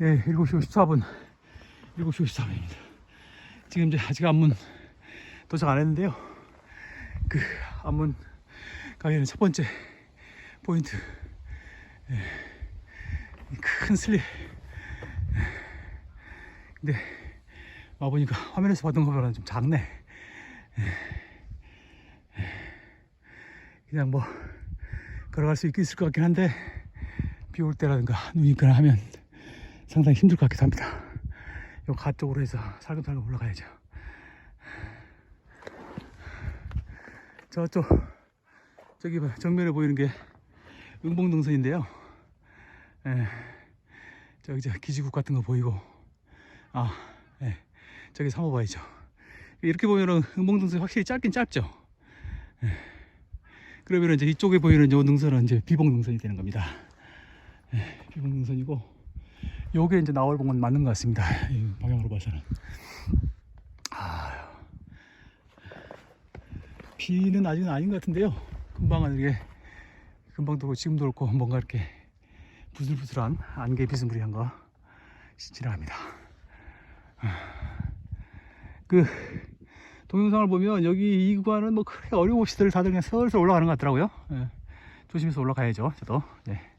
예, 7시 54분. 7시 54분입니다. 지금 이제 아직 안문 도착 안 했는데요. 그 안문 가기는 첫 번째 포인트. 예, 이큰 슬립. 예. 근데 와보니까 화면에서 봤던 것보다는 좀 작네. 예. 예. 그냥 뭐 걸어갈 수 있- 있을 것 같긴 한데 비 올 때라든가 눈이 있거나 하면 상당히 힘들 것 같기도 합니다. 요 가 쪽으로 해서 살금살금 올라가야죠. 저쪽 저기 봐, 정면에 보이는 게 응봉동선인데요. 예, 저기 저 기지국 같은 거 보이고 아, 예, 저기 봐야죠. 이렇게 보면은 응봉동선이 확실히 짧긴 짧죠. 예. 그러면 이제 이쪽에 보이는 요 능선은 이제 비봉능선이 되는 겁니다. 예, 비봉능선이고 요게 이제 나월봉은 맞는 것 같습니다. 이 방향으로 봐서는. 아, 비는 아직은 아닌 것 같은데요. 금방은 이게 금방도 그렇고 지금도 그렇고 뭔가 이렇게 부슬부슬한 안개 비스무리한 거 지나갑니다. 그 동영상을 보면 여기 이 구간은 뭐 그렇게 어려우시들 다들 그냥 슬슬 올라가는 것 같더라고요. 예, 조심해서 올라가야죠. 저도. 네.